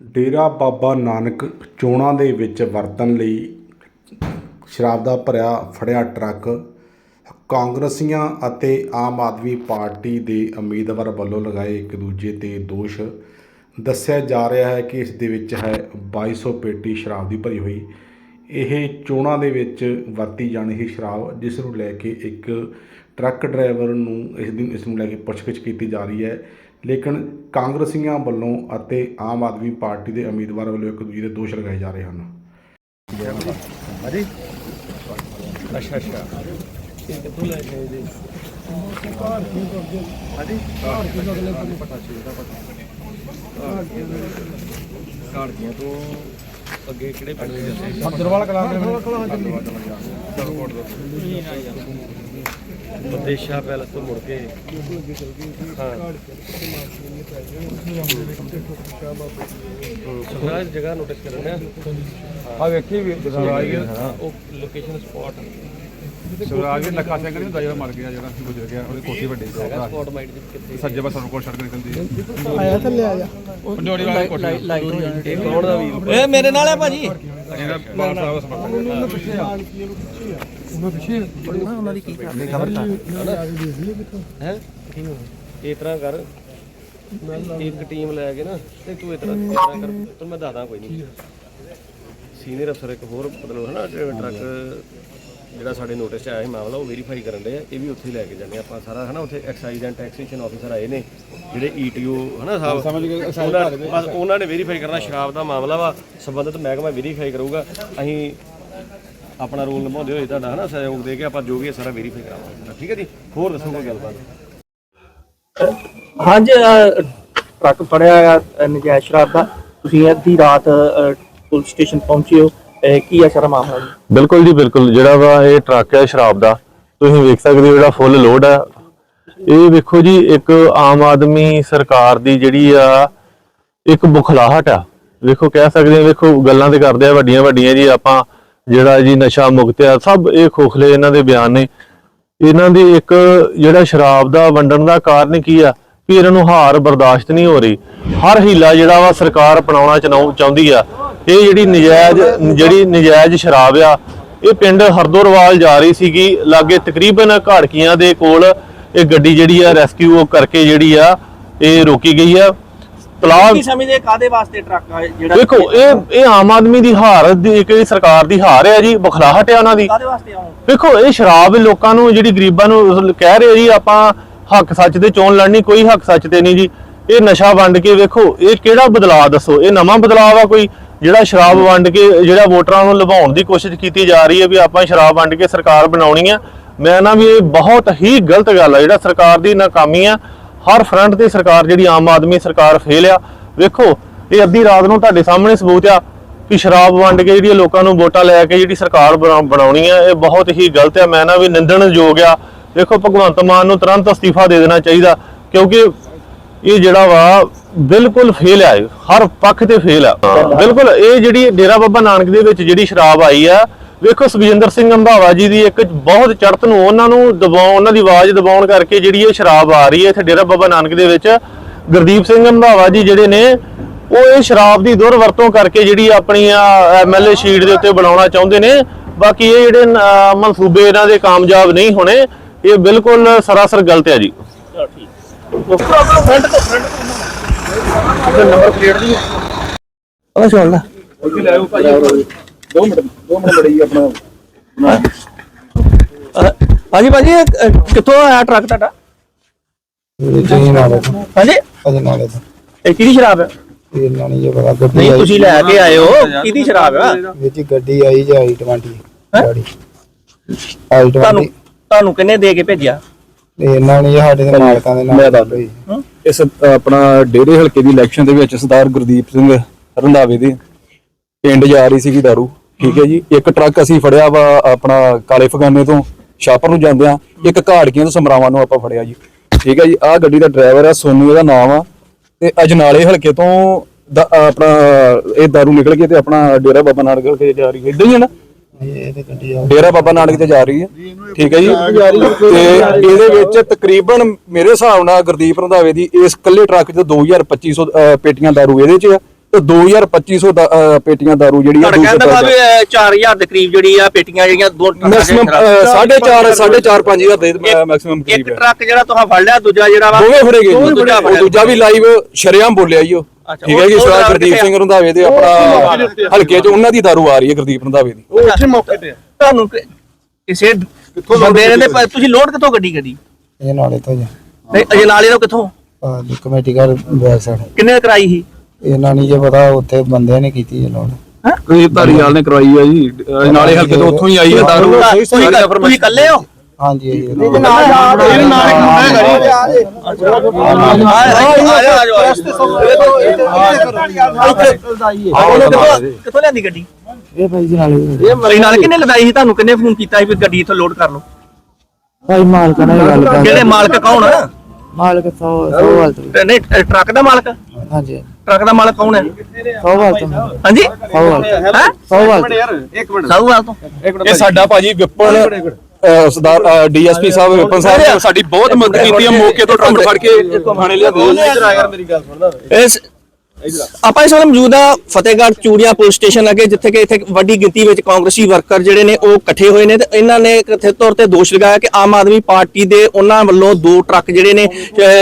ਡੇਰਾ ਬਾਬਾ ਨਾਨਕ ਚੋਣਾਂ ਦੇ ਵਿੱਚ ਵਰਤਣ ਲਈ ਸ਼ਰਾਬ ਦਾ ਭਰਿਆ ਫੜਿਆ ਟਰੱਕ, ਕਾਂਗਰਸੀਆਂ ਅਤੇ ਆਮ ਆਦਮੀ ਪਾਰਟੀ ਦੇ ਉਮੀਦਵਾਰ ਵੱਲੋਂ ਲਗਾਏ ਇੱਕ ਦੂਜੇ ਤੇ ਦੋਸ਼। ਦੱਸਿਆ ਜਾ ਰਿਹਾ ਹੈ ਕਿ ਇਸ ਦੇ ਵਿੱਚ ਹੈ 2200 ਪੇਟੀ ਸ਼ਰਾਬ ਦੀ ਭਰੀ ਹੋਈ। ਇਹ ਚੋਣਾਂ ਦੇ ਵਿੱਚ ਵਰਤੀ ਜਾਣੀ ਸੀ ਸ਼ਰਾਬ, ਜਿਸ ਨੂੰ ਲੈ ਕੇ ਇੱਕ ਟਰੱਕ ਡਰਾਈਵਰ ਨੂੰ ਇਸ ਦਿਨ ਇਸ ਨੂੰ ਲੈ ਕੇ ਪੁੱਛਗਿੱਛ ਕੀਤੀ ਜਾ ਰਹੀ ਹੈ। ਲੇਕਿਨ ਕਾਂਗਰਸੀਆਂ ਵੱਲੋਂ ਅਤੇ ਆਮ ਆਦਮੀ ਪਾਰਟੀ ਦੇ ਉਮੀਦਵਾਰ ਵੱਲੋਂ ਇੱਕ ਦੂਜੇ ਦੇ ਦੋਸ਼ ਲਗਾਏ ਜਾ ਰਹੇ ਹਨ। ਹਾਂਜੀ ਅੱਛਾ ਅੱਛਾ। ਇਹ ਕਿੱਥੋਂ ਲੈ ਕੇ ਆਏ ਜੀ ਹਾਂਜੀ ਕਾੜੀਆਂ ਤੋਂ ਅੱਗੇ ਕਿਹੜੇ ਪਿੰਡ। ਦੇ ਜਾਂਦੇ। ਅਬਦਰਵਾਲ ਕਲਾਂ ਦੇ ਵਿਦੇਸ਼ਾ ਪੈਲਸ ਤੋਂ ਮੁੜ ਕੇ। ਹਾਂ। ਸੁਖਰਾਜ ਜਗ੍ਹਾ ਨੋਟਿਸ ਕਰਨ ਆ ਵੇਖੀ ਵੀ ਸਵਰਾਜ ਹਾਂ ਉਹ ਲੋਕੇਸ਼ਨ ਸਪੌਟ ਸਵਰਾਜ ਵੀ ਲੱਖਾ ਸਿੰਘ ਨਹੀਂ ਹੁੰਦਾ ਜਿਹੜਾ ਮਰ ਗਿਆ ਜਿਹੜਾ ਗੁਜ਼ਰ ਗਿਆ ਉਹਦੀ ਕੋਠੀ ਵੱਡੀ ਸਪੌਟ ਮਾਈਂਡ ਦੇ ਕਿੱਥੇ ਸੱਜੇ ਪਾਸੇ ਕੋਲ ਸੜਕ ਨਿਕਲਦੀ ਆਇਆ ਥੱਲੇ ਆ ਜਾ ਪੰਜੋੜੀ ਵਾਲੀ ਕੋਠੀ ਲਾਈਟ ਹੋ ਜਾਣੀ ਇਹ ਕੌਣ ਦਾ ਵੀ। ਏ ਮੇਰੇ ਨਾਲ ਹੈ ਭਾਜੀ। ਇਹਦਾ ਬਾਲ ਸਾਹਿਬ ਸਮਰਥਨ ਉਹਨਾਂ ਪਿੱਛੇ ਉਹਨਾਂ ਪਿੱਛੇ ਉਹਨਾਂ ਦੀ ਕੀ ਕਰਨੀ ਖਬਰ ਤਾਂ। ਹੈ? ਇਸ ਤਰ੍ਹਾਂ ਕਰ। ਇੱਕ ਟੀਮ ਲੈ ਕੇ ਨਾ ਤੇ ਤੂੰ ਇਸ ਤਰ੍ਹਾਂ ਇਸ ਤਰ੍ਹਾਂ ਕਰ ਤੈਨੂੰ ਮੈਂ ਦੱਸਦਾ ਕੋਈ ਨਹੀਂ ਸੀਨੀਅਰ ਅਫਸਰ ਇੱਕ ਹੋਰ ਮਤਲਬ ਹੈ ਨਾ ਟਰੱਕ ਜਿਹੜਾ ਸਾਡੇ ਨੋਟਿਸ 'ਚ ਆਇਆ ਸੀ ਮਾਮਲਾ ਉਹ ਵੈਰੀਫਾਈ ਕਰਨ ਦੇ ਆ ਇਹ ਵੀ ਉੱਥੇ ਲੈ ਕੇ ਜਾਂਦੇ ਆ ਆਪਾਂ ਸਾਰਾ ਹੈ ਨਾ ਉੱਥੇ ਐਕਸਾਈਜ਼ ਐਂਡ ਟੈਕਸੇਸ਼ਨ ਆਫੀਸਰ ਆਏ ਨੇ ਜਿਹੜੇ ਈਟੀਓ ਹੈ ਨਾ ਸਾਹਿਬ? ਸਮਝ ਗਏ ਉਹਨਾਂ ਬਸ ਉਹਨਾਂ ਨੇ ਵੈਰੀਫਾਈ ਕਰਨਾ ਸ਼ਰਾਬ ਦਾ ਮਾਮਲਾ ਵਾ ਸੰਬੰਧਿਤ ਮਹਿਕਮਾ ਵੈਰੀਫਾਈ ਕਰੂਗਾ। ਅਸੀਂ ਆਪਣਾ ਰੋਲ ਨਿਭਾਉਂਦੇ ਹੋਏ ਤੁਹਾਡਾ ਹਨਾ ਸਹਿਯੋਗ ਦੇ ਕੇ ਆਪਾਂ ਜੋ ਵੀ ਹੈ ਸਾਰਾ ਵੈਰੀਫਾਈ ਕਰਾਵਾਂਗੇ। ਠੀਕ ਹੈ ਜੀ? ਹੋਰ ਦੱਸੋ ਕੋਈ ਗੱਲਬਾਤ? ਹਾਂਜੀ ਅਹ, ਟਰੱਕ ਫੜਿਆ ਆ ਅਹ, ਨਜਾਇਜ਼ ਸ਼ਰਾਬ ਦਾ। ਤੁਸੀਂ ਅੱਧੀ ਰਾਤ ਅਹ, ਪੁਲਿਸ ਸਟੇਸ਼ਨ ਪਹੁੰਚੇ ਹੋ। ਅਹ, ਕੀ ਹੈ ਸਾਰਾ ਮਾਮਲਾ ਜੀ? ਬਿਲਕੁਲ ਜੀ ਬਿਲਕੁਲ। ਜਿਹੜਾ ਵਾ ਇਹ ਟਰੱਕ ਹੈ ਸ਼ਰਾਬ ਦਾ ਤੁਸੀਂ ਵੇਖ ਸਕਦੇ ਹੋ ਜਿਹੜਾ ਫੁੱਲ ਲੋਡ ਹੈ ਇਹ ਵੇਖੋ ਜੀ ਇੱਕ ਆਮ ਆਦਮੀ ਸਰਕਾਰ ਦੀ ਜਿਹੜੀ ਆ ਇੱਕ ਬੁਖਲਾਹਟ ਆ। ਵੇਖੋ ਕਹਿ ਸਕਦੇ ਆ ਵੇਖੋ ਗੱਲਾਂ ਤੇ ਕਰਦੇ ਆ ਵੱਡੀਆਂ ਵੱਡੀਆਂ ਜੀ ਆਪਾਂ ਜਿਹੜਾ ਜੀ ਨਸ਼ਾ ਮੁਕਤ ਆ ਸਭ ਇਹ ਖੋਖਲੇ ਇਹਨਾਂ ਦੇ ਬਿਆਨ ਨੇ। ਇਹਨਾਂ ਦੀ ਇੱਕ ਜਿਹੜਾ ਸ਼ਰਾਬ ਦਾ ਵੰਡਣ ਦਾ ਕਾਰਨ ਕੀ ਆ ਵੀ ਇਹਨਾਂ ਨੂੰ ਹਾਰ ਬਰਦਾਸ਼ਤ ਨਹੀਂ ਹੋ ਰਹੀ। ਹਰ ਹੀਲਾ ਜਿਹੜਾ ਵਾ ਸਰਕਾਰ ਅਪਣਾਉਣਾ ਚਨਾਉ- ਚਾਹੁੰਦੀ ਆ ਇਹ ਜਿਹੜੀ ਨਜਾਇਜ਼ ਜਿਹੜੀ ਨਜਾਇਜ਼ ਸ਼ਰਾਬ ਆ ਇਹ ਪਿੰਡ ਹਰਦੋਰਵਾਲ ਜਾ ਰਹੀ ਸੀਗੀ ਲਾਗੇ ਤਕਰੀਬਨ ਘਾੜਕੀਆਂ ਦੇ ਕੋਲ ਇਹ ਗੱਡੀ ਜਿਹੜੀ ਆ ਰੈਸਕਿਊ ਕਰਕੇ ਜਿਹੜੀ ਆ ਇਹ ਰੋਕੀ ਗਈ ਆ। ਤਲਾਬ ਕੀ ਸਮਝਦੇ ਕਾਦੇ ਵਾਸਤੇ ਟਰੱਕ ਆ ਜਿਹੜਾ ਦੇਖੋ ਇਹ ਇਹ ਆਮ ਆਦਮੀ ਦੀ ਹਾਰ ਦੀ ਇੱਕ ਸਰਕਾਰ ਦੀ ਹਾਰ ਹੈ ਜੀ ਬਖਲਾਹਟ ਹੈ ਉਹਨਾਂ ਦੀ। ਕਾਦੇ ਵਾਸਤੇ ਆਉਂ ਵੇਖੋ ਇਹ ਸ਼ਰਾਬ ਲੋਕਾਂ ਨੂੰ ਜਿਹੜੀ ਗਰੀਬਾਂ ਨੂੰ ਕਹਿ ਰਹੇ ਜੀ ਆਪਾਂ ਹੱਕ ਸੱਚ ਤੇ ਚੋਣ ਲੜਨੀ ਕੋਈ ਹੱਕ ਸੱਚ ਤੇ ਨਹੀਂ ਜੀ। ਇਹ ਨਸ਼ਾ ਵੰਡ ਕੇ ਵੇਖੋ ਇਹ ਕਿਹੜਾ ਬਦਲਾਅ ਦੱਸੋ? ਇਹ ਨਵਾਂ ਬਦਲਾਅ ਆ ਕੋਈ? ਜਿਹੜਾ ਸ਼ਰਾਬ ਵੰਡ ਕੇ, ਜਿਹੜਾ ਵੋਟਰਾਂ ਨੂੰ ਲੁਭਾਉਣ ਦੀ ਕੋਸ਼ਿਸ਼ ਕੀਤੀ ਜਾ ਰਹੀ ਹੈ ਵੀ ਆਪਾਂ ਸ਼ਰਾਬ ਵੰਡ ਕੇ ਸਰਕਾਰ ਬਣਾਉਣੀ ਆ, ਮੈਂ ਨਾ ਵੀ ਇਹ ਬਹੁਤ ਹੀ ਗਲਤ ਗੱਲ ਆ, ਜਿਹੜਾ ਸਰਕਾਰ ਦੀ ਨਾਕਾਮੀ ਆ, ਹਰ ਫਰੰਟ ਤੇ ਸਰਕਾਰ ਜਿਹੜੀ ਆਮ ਆਦਮੀ ਸਰਕਾਰ ਫੇਲ ਆ। ਵੇਖੋ, ਇਹ ਅੱਧੀ ਰਾਤ ਨੂੰ ਤੁਹਾਡੇ ਸਾਹਮਣੇ ਸਬੂਤ ਆ ਕਿ ਸ਼ਰਾਬ ਵੰਡ ਕੇ ਜਿਹੜੀ ਲੋਕਾਂ ਨੂੰ ਵੋਟਾਂ ਲੈ ਕੇ ਜਿਹੜੀ ਸਰਕਾਰ ਬਣਾ- ਬਣਾਉਣੀ ਆ, ਇਹ ਬਹੁਤ ਹੀ ਗਲਤ ਆ। ਮੈਂ ਨਾ ਵੀ ਨਿੰਦਣਯੋਗ ਆ। ਦੇਖੋ ਭਗਵੰਤ ਮਾਨ ਨੂੰ ਤੁਰੰਤ ਅਸਤੀਫਾ ਦੇ ਦੇਣਾ ਚਾਹੀਦਾ, ਕਿਉਂਕਿ ਇਹ ਜਿਹੜਾ ਵਾ ਬਿਲਕੁਲ ਫੇਲ ਆ ਹਰ ਪੱਖ ਤੇ ਫੇਲ ਆ। ਬਿਲਕੁਲ ਇਹ ਜਿਹੜੀ ਡੇਰਾ ਬਾਬਾ ਨਾਨਕ ਦੇ ਵਿੱਚ ਜਿਹੜੀ ਸ਼ਰਾਬ ਆਈ ਆ ਵੇਖੋ ਸੁਖਜਿੰਦਰ ਸਿੰਘ ਅੰਧਾਵਾ ਜੀ ਦੀ ਇੱਕ ਬਹੁਤ ਚੜਤ ਨੂੰ ਉਹਨਾਂ ਨੂੰ ਦਬਾਉਣ ਉਹਨਾਂ ਦੀ ਆਵਾਜ਼ ਦਬਾਉਣ ਕਰਕੇ ਜਿਹੜੀ ਇਹ ਸ਼ਰਾਬ ਆ ਰਹੀ ਹੈ ਇੱਥੇ ਡੇਰਾ ਬਾਬਾ ਨਾਨਕ ਦੇ ਵਿੱਚ ਗੁਰਦੀਪ ਸਿੰਘ ਅੰਧਾਵਾ ਜੀ ਜਿਹੜੇ ਨੇ ਉਹ ਇਹ ਸ਼ਰਾਬ ਦੀ ਦੁਰਵਰਤੋਂ ਕਰਕੇ ਜਿਹੜੀ ਆਪਣੀ ਐਮਐਲਏ ਸ਼ੀਟ ਦੇ ਉੱਤੇ ਬਣਾਉਣਾ ਚਾਹੁੰਦੇ ਨੇ। ਬਾਕੀ ਇਹ ਜਿਹੜੇ ਮਨਸੂਬੇ ਇਹਨਾਂ ਦੇ ਕਾਮਯਾਬ ਨਹੀਂ ਹੋਣੇ ਇਹ ਬਿਲਕੁਲ ਸਰਾਸਰ ਗਲਤ ਹੈ ਜੀ। ਨੰਬਰ ਪਲੇਟ ਦੀ ਉਹ ਸੁਣ ਲੈ ਉੱਥੇ ਲੈ ਆਓ ਭਾਈ 2 ਮਿੰਟ 2 ਮਿੰਟ ਬੜੀ ਆਪਣਾ ਅਹ, ਹਾਂਜੀ ਭਾਜੀ ਕਿੱਥੋਂ ਆਇਆ ਟਰੱਕ ਤੁਹਾਡਾ? ਜੀ ਨਾਲੇ ਹਾਂਜੀ? ਅਜੇ ਨਾਲੇ ਤੋਂ ਇਹ ਕਿਹਦੀ ਸ਼ਰਾਬ ਹੈ ਇਹ ਨਾ ਨਹੀਂ ਇਹ ਪਤਾ ਗੱਡੀ ਨਹੀਂ ਤੁਸੀਂ ਲੈ ਕੇ ਆਏ ਹੋ ਕਿਹਦੀ ਸ਼ਰਾਬ ਹੈ ਵਿੱਚ ਗੱਡੀ ਆਈ ਜਾਂ ਆਈ 20 ਗਾੜੀ। ਤੁਹਾਨੂੰ 20 ਤੁਹਾਨੂੰ ਕਿੰਨੇ ਦੇ ਕੇ ਭੇਜਿਆ? ਇਹਨਾਂ ਨੇ ਸਾਡੇ ਦੇ ਮਾਲਕਾਂ ਦੇ ਨਾਲ। ਗੱਲ ਹੋਈ ਇਸ ਆਪਣਾ ਡੇਰੇ ਹਲਕੇ ਦੀ ਇਲੈਕਸ਼ਨ ਦੇ ਵਿੱਚ ਸਰਦਾਰ ਗੁਰਦੀਪ ਸਿੰਘ ਰੰਧਾਵੇ ਦੇ ਪਿੰਡ ਜਾ ਰਹੀ ਸੀਗੀ ਦਾਰੂ ਠੀਕ ਹੈ ਜੀ। ਇੱਕ ਟਰੱਕ ਅਸੀਂ ਫੜਿਆ ਵਾ ਆਪਣਾ ਕਾਲੇ ਫਗਾਨੇ ਤੋਂ ਸ਼ਾਪਰ ਨੂੰ ਜਾਂਦੇ ਆ ਇੱਕ ਘਾੜਕੀਆਂ ਤੋਂ ਸਮਰਾਵਾਂ ਨੂੰ ਆਪਾਂ ਫੜਿਆ ਜੀ। ਠੀਕ ਹੈ ਜੀ ਆਹ ਗੱਡੀ ਦਾ ਡਰਾਈਵਰ ਆ ਸੋਨੂ ਇਹਦਾ ਨਾਮ ਆ। ਤੇ ਅਜਨਾਲੇ ਹਲਕੇ ਤੋਂ ਆਪਣਾ ਇਹ ਦਾਰੂ ਨਿਕਲ ਕੇ ਤੇ ਆਪਣਾ ਡੇਰਾ ਬਾਬਾ ਨਾਨਕ ਕੇ ਜਾ ਰਹੀ ਹੈ। ਇਦਾਂ ਹੀ ਹੈ ਨਾ? ਡੇਰਾ ਬਾਬਾ ਨਾਨਕ ਤੇ ਜਾ ਰਹੀ ਹੈ। ਠੀਕ ਹੈ ਜੀ। ਤੇ ਇਹਦੇ ਵਿੱਚ ਤਕਰੀਬਨ ਮੇਰੇ ਹਿਸਾਬ ਨਾਲ ਗੁਰਦੀਪ ਰੰਧਾਵੇ ਦੀ ਇਸ ਕੱਲੇ ਟਰੱਕ 'ਚ 2250 ਅਹ, ਪੇਟੀਆਂ ਦਾਰੂ ਇਹਦੇ 'ਚ ਆ। 2250 ਦਾ- ਅਹ ਪੇਟੀਆਂ ਦਾਰੂ ਜਿਹੜੀ ਆ ਕਹਿੰਦਾ ਵੀ 4000 ਦੇ ਕਰੀਬ ਜਿਹੜੀ ਆ ਪੇਟੀਆਂ ਜਿਹੜੀਆਂ ਦੋ ਮੈਕਸਿਮਮ ਸ਼ਰਾਬ- 4.5 4.5 5000 ਦੇ ਮੈਕਸਿਮਮ ਇੱਕ ਕਰੀਬ ਹੈ। ਟਰੱਕ ਜਿਹੜਾ ਤੁਸੀਂ ਫੜ ਲਿਆ ਦੂਜਾ ਜਿਹੜਾ ਵਾ ਦੋਵੇਂ ਫੜੇ ਗਏ ਦੂਜਾ ਵੀ ਲਾਈਵ ਸ਼ਰਿਆਮ ਬੋਲਿਆ ਜੀ ਉਹ। ਅੱਛਾ, ਠੀਕ ਹੈ ਜੀ ਨਾਲ ਗੁਰਦੀਪ ਸਿੰਘ ਰੰਧਾਵੇ ਦੇ ਆਪਣਾ ਹਲਕੇ 'ਚ ਉਹਨਾਂ ਦੀ ਦਾਰੂ ਆ ਰਹੀ ਹੈ ਗੁਰਦੀਪ ਰੰਧਾਵੇ ਦੀ। ਉਹ ਉੱਥੇ ਮੌਕੇ ਤੇ ਤੁਹਾਨੂੰ ਕਿ- ਕਿਸੇ ਬੰਦੇ ਨੇ ਤੁਸੀਂ? ਲੋਡ ਕਿੱਥੋਂ ਗੱਡੀ ਗੱਡੀ? ਇਹ ਨਾਲੇ ਤੋਂ ਜੀ ਨਹੀਂ ਅਜਨਾਲੇ ਤੋਂ ਕਿੱਥੋਂ? ਕਮੇਟੀ ਘਰ ਬੈਕ ਸਾਈਡ ਕਿੰਨੇ ਕਰਾਈ ਸੀ? ਇਹਨਾਂ ਨਹੀਂ ਜੇ ਪਤਾ ਉੱਥੇ ਬੰਦੇ ਨੇ ਕੀਤੀ ਇਹ ਲੋਨ ਕੋਈ ਧਾਰੀਵਾਲ ਨੇ ਕਰਵਾਈ ਆ ਜੀ। ਅਹ ਨਾਲੇ ਹਲਕੇ ਤੋਂ ਉੱਥੋਂ ਹੀ ਆਈ ਹੈ ਦਾਰੂ ਤੁਸੀਂ ਤੁਸੀਂ ਇਕੱਲੇ ਹੋ? ਹਾਂਜੀ ਇਹ ਕਿੱਥੋਂ ਲਿਆਂਦੀ ਗੱਡੀ? ਇਹ ਭਾਈ ਜੀ ਨਾਲੇ ਇਹ ਨਾਲ ਕਿੰਨੇ ਲਗਾਈ ਸੀ ਤੁਹਾਨੂੰ? ਕਿੰਨੇ ਫੋਨ ਕੀਤਾ ਸੀ ਵੀ ਗੱਡੀ ਇੱਥੋਂ ਲੋਡ ਕਰ ਲਓ? ਭਾਈ ਮਾਲਕ ਨਾਲ ਗੱਲ ਕਰ ਕਿਹੜੇ ਮਾਲਕ ਕੌਣ ਮਾਲਕ 100 100 ਵਾਲ ਤੋਂ ਤੇ ਨਹੀਂ ਇਹ ਟਰੱਕ ਦਾ ਮਾਲਕ ਹਾਂਜੀ ਟਰੱਕ ਦਾ ਮਾਲਕ ਕੌਣ ਹੈ 100 ਵਾਲ ਤੋਂ ਹਾਂਜੀ 100 ਵਾਲ ਹੈ 100 ਵਾਲ ਤੋਂ ਸਾਹੂਵਾਲ ਤੋਂ ਇਹ ਸਾਡਾ ਭਾਜੀ ਵਿਪਨ ਸਰਦਾਰ ਡੀਐਸਪੀ ਸਾਹਿਬ ਵਿਪਨ ਸਾਹਿਬ ਨੇ ਸਾਡੀ ਬਹੁਤ ਮਦਦ ਕੀਤੀ ਹੈ ਮੌਕੇ ਤੋਂ ਟਰੱਕ ਫੜ ਕੇ ਥਾਣੇ ਲਿਆਂਦੇ ਇਸ ਆਪਾਂ ਇਸ ਵੇਲੇ ਮੌਜੂਦ ਆ ਫਤਿਹਗੜ੍ਹ ਚੂੜੀਆਂ ਪੁਲਿਸ ਸਟੇਸ਼ਨ ਅੱਗੇ ਜਿੱਥੇ ਕਿ ਇੱਥੇ ਵੱਡੀ ਗਿਣਤੀ ਵਿੱਚ ਕਾਂਗਰਸੀ ਵਰਕਰ ਜਿਹੜੇ ਨੇ ਉਹ ਇਕੱਠੇ ਹੋਏ ਨੇ ਤੇ ਇਹਨਾਂ ਨੇ ਕਥਿਤ ਤੌਰ ਤੇ ਦੋਸ਼ ਲਗਾਇਆ ਕਿ ਆਮ ਆਦਮੀ ਪਾਰਟੀ ਦੇ ਉਹਨਾਂ ਵੱਲੋਂ ਦੋ ਟਰੱਕ ਜਿਹੜੇ ਨੇ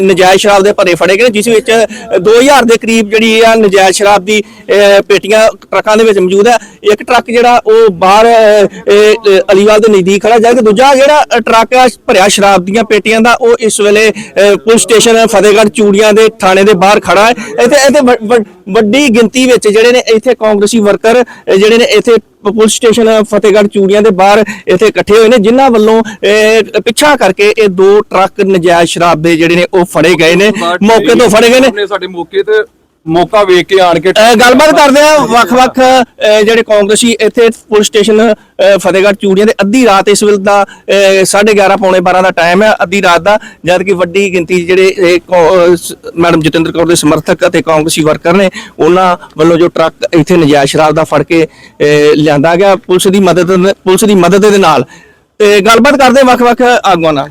ਨਜਾਇਜ਼ ਸ਼ਰਾਬ ਦੇ ਭਰੇ ਫੜੇ ਗਏ ਨੇ ਜਿਸ ਵਿੱਚ ਅਹ, 2000 ਦੇ ਕਰੀਬ ਜਿਹੜੀ ਆ ਨਜਾਇਜ਼ ਸ਼ਰਾਬ ਦੀ ਪੇਟੀਆਂ ਟਰੱਕਾਂ ਦੇ ਵਿੱਚ ਮੌਜੂਦ ਹੈ ਇੱਕ ਟਰੱਕ ਜਿਹੜਾ ਉਹ ਬਾਹਰ ਅਲੀਵਾਲ ਦੇ ਨਜ਼ਦੀਕ ਖੜਾ ਜਾ ਕੇ ਦੂਜਾ ਜਿਹੜਾ ਟਰੱਕ ਆ ਭਰਿਆ ਸ਼ਰਾਬ ਦੀਆਂ ਪੇਟੀਆਂ ਦਾ ਉਹ ਇਸ ਵੇਲੇ ਪੁਲਿਸ ਸਟੇਸ਼ਨ ਫਤਿਹਗੜ੍ਹ ਚੂੜੀਆਂ ਦੇ ਥਾਣੇ ਦੇ ਬਾਹਰ ਖੜਾ ਹੈ। ਇੱਥੇ ਇੱਥੇ ਵੱਡ- ਗਿਣਤੀ ਵਿੱਚ ਜਿਹੜੇ ਨੇ ਇੱਥੇ ਕਾਂਗਰਸੀ ਵਰਕਰ ਜਿਹੜੇ ਨੇ ਇੱਥੇ ਪੁਲਿਸ ਸਟੇਸ਼ਨ ਫਤਿਹਗੜ੍ਹ ਚੂੜੀਆਂ ਦੇ ਬਾਹਰ ਇੱਥੇ ਇਕੱਠੇ ਹੋਏ ਨੇ ਜਿਨ੍ਹਾਂ ਵੱਲੋਂ ਪਿੱਛਾ ਕਰਕੇ ਇਹ ਦੋ ਟਰੱਕ ਨਜਾਇਜ਼ ਸ਼ਰਾਬ ਦੇ ਜਿਹੜੇ ਨੇ ਉਹ ਫੜੇ ਗਏ ਨੇ ਮੌਕੇ ਤੋਂ ਫੜੇ ਗਏ ਨੇ। ਸਾਡੇ ਮੌਕੇ ਤੇ ਮੌਕਾ ਵੇਖ ਕੇ ਆਣ ਕੇ ਗੱਲਬਾਤ ਕਰਦੇ ਆ ਵੱਖ-ਵੱਖ ਜਿਹੜੇ ਕਾਂਗਰਸੀ ਇੱਥੇ ਪੁਲਿਸ ਸਟੇਸ਼ਨ ਫਤਿਹਗੜ੍ਹ ਚੂੜੀਆਂ ਦੇ ਅੱਧੀ ਰਾਤ ਇਸ ਵੇਲੇ ਦਾ 11:30 ਪੌਣੇ 12 ਦਾ ਟਾਈਮ ਹੈ ਅੱਧੀ ਰਾਤ ਦਾ ਜਦ ਕਿ ਵੱਡੀ ਗਿਣਤੀ ਜਿਹੜੇ ਮੈਡਮ ਜਤਿੰਦਰ ਕੌਰ ਦੇ ਸਮਰਥਕ ਅਤੇ ਕਾਂਗਰਸੀ ਵਰਕਰ ਨੇ ਉਹਨਾਂ ਵੱਲੋਂ ਜੋ ਟਰੱਕ ਇੱਥੇ ਨਜਾਇਜ਼ ਸ਼ਰਾਬ ਦਾ ਫੜ ਕੇ ਲਿਆਂਦਾ ਗਿਆ ਪੁਲਿਸ ਦੀ ਮਦਦ ਪੁਲਿਸ ਦੀ ਮਦਦ ਦੇ ਨਾਲ। ਤੇ ਗੱਲਬਾਤ ਕਰਦੇ ਵੱਖ-ਵੱਖ ਆਗੂਆਂ ਨਾਲ।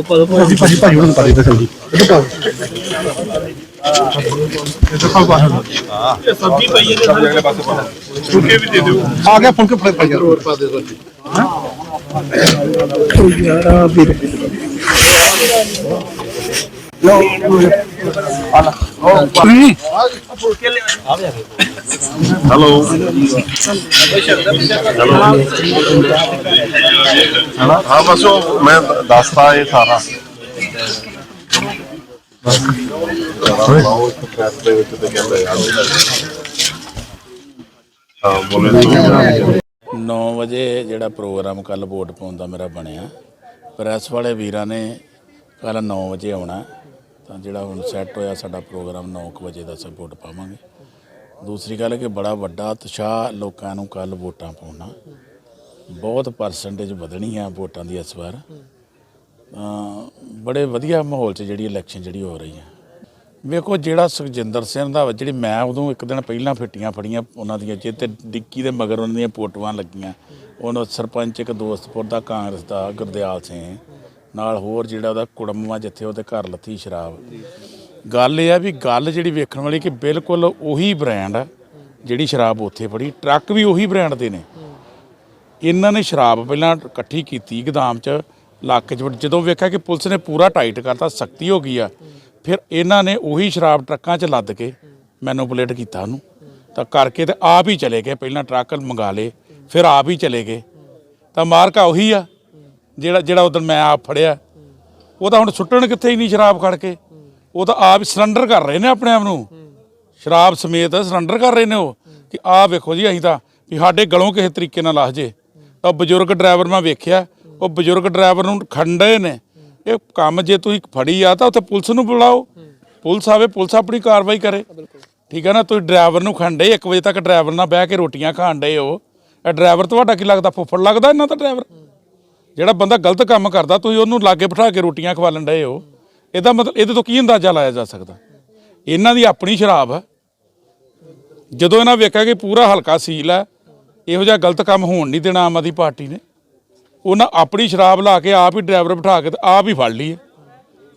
ਉਹ ਪਾ ਦੋ ਭਾਜੀ ਭਾਜੀ ਭਾਜੀ ਉਹਨਾਂ ਨੂੰ ਪਾ ਦਿੱਤਾ ਸਬਜੀ ਇਹ ਪਾ ਇਹ ਤਾਂ ਪਾ ਬਾਹਰ ਇਹ ਸਬਜੀ ਪਈ ਹੈ ਸਭ ਅਗਲੇ ਪਾਸੇ ਪਾ ਫੁਲਕੇ ਵੀ ਦੇ ਦਿਓ। ਆ ਗਿਆ ਫੁਲਕੇ ਫੁਲਕੇ ਪਾ ਯਾਰ। ਹੋਰ ਪਾ ਦੇ ਸਬਜੀ। ਹਾਂ। ਯਾਰ ਆ ਵੀਰ ਲੋ ਆ ਲਾ। ਬਸ ਉਹ ਮੈਂ ਦੱਸਤਾ ਇਹ ਸਾਰਾ ਹਾਂ ਬੋਲੇ ਤੂੰ 9 ਵਜੇ ਜਿਹੜਾ ਪ੍ਰੋਗਰਾਮ ਕੱਲ ਵੋਟ ਪਾਉਣ ਦਾ ਮੇਰਾ ਬਣਿਆ। ਪ੍ਰੈਸ ਵਾਲੇ ਵੀਰਾਂ ਨੇ ਕੱਲ 9 ਵਜੇ ਆਉਣਾ। ਤਾਂ ਜਿਹੜਾ ਹੁਣ ਸੈੱਟ ਹੋਇਆ ਸਾਡਾ ਪ੍ਰੋਗਰਾਮ 9 ਵਜੇ ਦਾ ਅਸੀਂ ਵੋਟ ਪਾਵਾਂਗੇ। ਦੂਸਰੀ ਗੱਲ ਕਿ ਬੜਾ ਵੱਡਾ ਉਤਸ਼ਾਹ ਲੋਕਾਂ ਨੂੰ ਕੱਲ ਵੋਟਾਂ ਪਾਉਣਾ। ਬਹੁਤ ਪਰਸੈਂਟੇਜ ਵਧਣੀ ਆ ਵੋਟਾਂ ਦੀ ਇਸ ਵਾਰ। ਬੜੇ ਵਧੀਆ ਮਾਹੌਲ 'ਚ ਜਿਹੜੀ ਇਲੈਕਸ਼ਨ ਜਿਹੜੀ ਹੋ ਰਹੀ ਹੈ ਵੇਖੋ ਜਿਹੜਾ ਸੁਖਜਿੰਦਰ ਸਿੰਘ ਦਾ, ਜਿਹੜੀ ਮੈਂ ਉਦੋਂ ਇੱਕ ਦਿਨ ਪਹਿਲਾਂ ਫਿੱਟੀਆਂ ਫੜੀਆਂ ਉਹਨਾਂ ਦੀਆਂ ਜੇ ਤੇ ਡਿੱਕੀ ਦੇ ਮਗਰ ਉਹਨਾਂ ਦੀਆਂ ਫੋਟੋਆਂ ਲੱਗੀਆਂ। ਉਹਨਾਂ ਸਰਪੰਚ ਇੱਕ ਦੋਸਤਪੁਰ ਦਾ ਕਾਂਗਰਸ ਦਾ ਗੁਰਦਿਆਲ ਸਿੰਘ। ਨਾਲ ਹੋਰ ਜਿਹੜਾ ਉਹਦਾ ਕੁੜਮਵਾ ਜਿੱਥੇ ਉਹਦੇ ਘਰ ਲੱਥੀ ਸ਼ਰਾਬ। ਗੱਲ ਇਹ ਆ ਵੀ ਗੱਲ ਜਿਹੜੀ ਵੇਖਣ ਵਾਲੀ ਕਿ ਬਿਲਕੁਲ ਉਹੀ ਬ੍ਰਾਂਡ ਆ ਜਿਹੜੀ ਸ਼ਰਾਬ ਉੱਥੇ ਫੜੀ। ਟਰੱਕ ਵੀ ਉਹੀ ਬ੍ਰਾਂਡ ਦੇ ਨੇ। ਇਹਨਾਂ ਨੇ ਸ਼ਰਾਬ ਪਹਿਲਾਂ ਇਕੱਠੀ ਕੀਤੀ ਗਦਾਮ 'ਚ ਇਲਾਕੇ 'ਚ ਜਦੋਂ ਵੇਖਿਆ ਕਿ ਪੁਲਿਸ ਨੇ ਪੂਰਾ ਟਾਈਟ ਕਰਤਾ, ਸਖਤੀ ਹੋ ਗਈ ਆ, ਫਿਰ ਇਹਨਾਂ ਨੇ ਉਹੀ ਸ਼ਰਾਬ ਟਰੱਕਾਂ 'ਚ ਲੱਦ ਕੇ ਮੈਨੂਪੂਲੇਟ ਕੀਤਾ ਉਹਨੂੰ। ਤਾਂ ਕਰਕੇ ਤੇ ਆਪ ਹੀ ਚਲੇ ਗਏ। ਪਹਿਲਾਂ ਟਰੱਕ ਮੰਗਾ ਲਏ, ਫਿਰ ਆਪ ਹੀ ਚਲੇ ਗਏ। ਤਾਂ ਮਾਰਕਾ ਉਹੀ ਆ। ਜਿਹੜਾ ਜਿਹੜਾ ਉਦੋਂ ਮੈਂ ਆਪ ਫੜਿਆ। ਉਹ ਤਾਂ ਹੁਣ ਸੁੱਟਣ ਕਿੱਥੇ ਹੀ ਨਹੀਂ ਸ਼ਰਾਬ ਖੜ ਕੇ? ਉਹ ਤਾਂ ਆਪ ਸਰੈਂਡਰ ਕਰ ਰਹੇ ਨੇ ਆਪਣੇ ਆਪ ਨੂੰ। ਸ਼ਰਾਬ ਸਮੇਤ ਸਰੈਂਡਰ ਕਰ ਰਹੇ ਨੇ ਉਹ। ਕਿ ਆਹ ਵੇਖੋ ਜੀ, ਅਸੀਂ ਤਾਂ ਵੀ ਸਾਡੇ ਗਲੋਂ ਕਿਸੇ ਤਰੀਕੇ ਨਾਲ ਲੱਜ ਜੇ। ਤਾਂ ਬਜ਼ੁਰਗ ਡਰਾਈਵਰ ਮੈਂ ਵੇਖਿਆ, ਉਹ ਬਜ਼ੁਰਗ ਡਰਾਈਵਰ ਨੂੰ ਖੰਡੇ ਨੇ। ਇਹ ਕੰਮ ਜੇ ਤੁਸੀਂ ਫੜੀ ਆ ਤਾਂ ਉੱਥੇ ਪੁਲਿਸ ਨੂੰ ਬੁਲਾਓ। ਪੁਲਿਸ ਆਵੇ, ਪੁਲਿਸ ਆਪਣੀ ਕਾਰਵਾਈ ਕਰੇ। ਠੀਕ ਹੈ ਨਾ, ਤੁਸੀਂ ਡਰਾਈਵਰ ਨੂੰ ਖੰਡੇ 1 ਵਜੇ ਤੱਕ ਡਰਾਈਵਰ ਨਾਲ ਬਹਿ ਕੇ ਰੋਟੀਆਂ ਖਾਣ ਡਏ ਹੋ। ਇਹ ਡਰਾਈਵਰ ਤੁਹਾਡਾ ਕੀ ਲੱਗਦਾ, ਫੁੱਫੜ ਲੱਗਦਾ ਇਹਨਾਂ ਦਾ ਡਰਾਈਵਰ ਜਿਹੜਾ ਬੰਦਾ ਗਲਤ ਕੰਮ ਕਰਦਾ, ਤੁਸੀਂ ਉਹਨੂੰ ਲਾਗੇ ਬਿਠਾ ਕੇ ਰੋਟੀਆਂ ਖਵਾਲਣ ਡਏ ਹੋ। ਇਹਦਾ ਮਤਲਬ, ਇਹਦੇ ਤੋਂ ਕੀ ਅੰਦਾਜ਼ਾ ਲਾਇਆ ਜਾ ਸਕਦਾ? ਇਹਨਾਂ ਦੀ ਆਪਣੀ ਸ਼ਰਾਬ ਹੈ ਜਦੋਂ ਇਹਨਾਂ ਵੇਖਿਆ ਕਿ ਪੂਰਾ ਹਲਕਾ ਸੀਲ ਹੈ ਇਹੋ ਜਿਹਾ ਗਲਤ ਕੰਮ ਹੋਣ ਨਹੀਂ ਦੇਣਾ ਆਮ ਆਦਮੀ ਪਾਰਟੀ ਨੇ। ਉਹਨਾਂ ਆਪਣੀ ਸ਼ਰਾਬ ਲਾ ਕੇ ਆਪ ਹੀ ਡਰਾਈਵਰ ਬਿਠਾ ਕੇ ਤੇ ਆਪ ਹੀ ਫੜ ਲਈ ਹੈ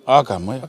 ਆਹ ਕੰਮ ਹੈ